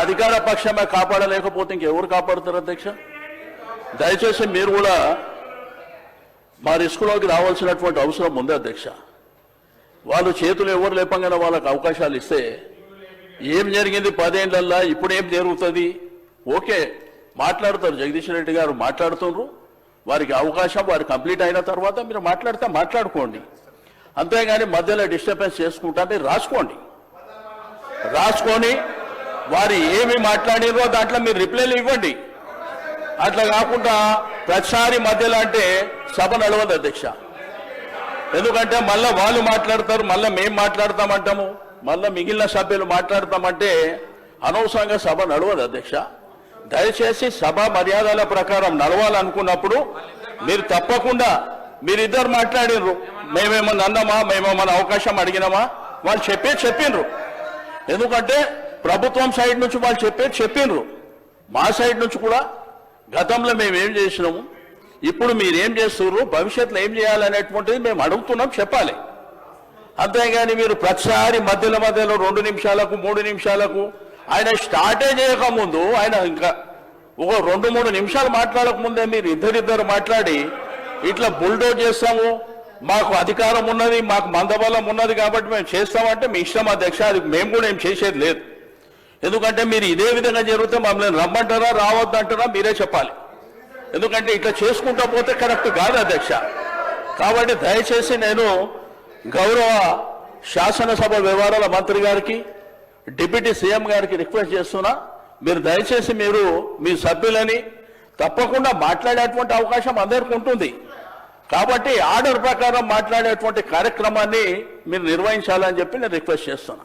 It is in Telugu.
అధికార పక్షమే కాపాడలేకపోతే ఇంకెవరు కాపాడుతారు అధ్యక్ష? దయచేసి మీరు కూడా మా రిస్కులోకి రావాల్సినటువంటి అవసరం ఉంది అధ్యక్ష. వాళ్ళు చేతులు ఎవరు లేపంగానే వాళ్ళకి అవకాశాలు ఇస్తే ఏం జరిగింది పదేళ్ళల్లా ఇప్పుడు ఏం జరుగుతుంది? ఓకే మాట్లాడతారు. జగదీష్ రెడ్డి గారు మాట్లాడుతున్నారు వారికి అవకాశం వారు కంప్లీట్ అయిన తర్వాత మీరు మాట్లాడితే మాట్లాడుకోండి. అంతేగాని మధ్యలో డిస్టర్బెన్స్ చేసుకుంటే రాసుకోండి. రాసుకొని వారు ఏమి మాట్లాడినో దాంట్లో మీరు రిప్లైలు ఇవ్వండి. అట్లా కాకుండా ప్రతిసారి మధ్యలో అంటే సభ నడవదు అధ్యక్ష. ఎందుకంటే మళ్ళీ వాళ్ళు మాట్లాడతారు మళ్ళీ మేము మాట్లాడతామంటాము మళ్ళీ మిగిలిన సభ్యులు మాట్లాడతామంటే అనవసరంగా సభ నడవదు అధ్యక్ష. దయచేసి సభ మర్యాదల ప్రకారం నడవాలనుకున్నప్పుడు మీరు తప్పకుండా మీరిద్దరు మాట్లాడినరు మేమేమన్నా అన్నామా మేమేమన్నా అవకాశం అడిగినామా? వాళ్ళు చెప్పే చెప్పిండ్రు ఎందుకంటే ప్రభుత్వం సైడ్ నుంచి వాళ్ళు చెప్పేది చెప్పిండ్రు మా సైడ్ నుంచి కూడా గతంలో మేము ఏం చేసినాము ఇప్పుడు మీరేం చేస్తున్నారు భవిష్యత్తులో ఏం చేయాలనేటువంటిది మేము అడుగుతున్నాం చెప్పాలి. అంతేగాని మీరు ప్రతిసారి మధ్యలో మధ్యలో రెండు నిమిషాలకు మూడు నిమిషాలకు ఆయన స్టార్టే చేయకముందు ఆయన ఇంకా ఒక రెండు మూడు నిమిషాలు మాట్లాడక ముందే మీరు ఇద్దరిద్దరు మాట్లాడి ఇట్లా బుల్డోజ్ చేస్తాము మాకు అధికారం ఉన్నది మాకు మందబలం ఉన్నది కాబట్టి మేము చేస్తామంటే మీ ఇష్టం అధ్యక్ష అది మేము కూడా ఏం చేసేది లేదు. ఎందుకంటే మీరు ఇదే విధంగా జరిగితే మమ్మల్ని రమ్మంటారా రావద్దంటారా మీరే చెప్పాలి. ఎందుకంటే ఇట్లా చేసుకుంటా పోతే కరెక్ట్ కాదు అధ్యక్ష. కాబట్టి దయచేసి నేను గౌరవ శాసనసభ వ్యవహారాల మంత్రి గారికి డిప్యూటీ సీఎం గారికి రిక్వెస్ట్ చేస్తున్నా. మీరు దయచేసి మీరు మీ సభ్యులని తప్పకుండా మాట్లాడేటువంటి అవకాశం అందరికీ ఉంటుంది. కాబట్టి ఆర్డర్ ప్రకారం మాట్లాడేటువంటి కార్యక్రమాన్ని మీరు నిర్వహించాలని చెప్పి నేను రిక్వెస్ట్ చేస్తున్నా.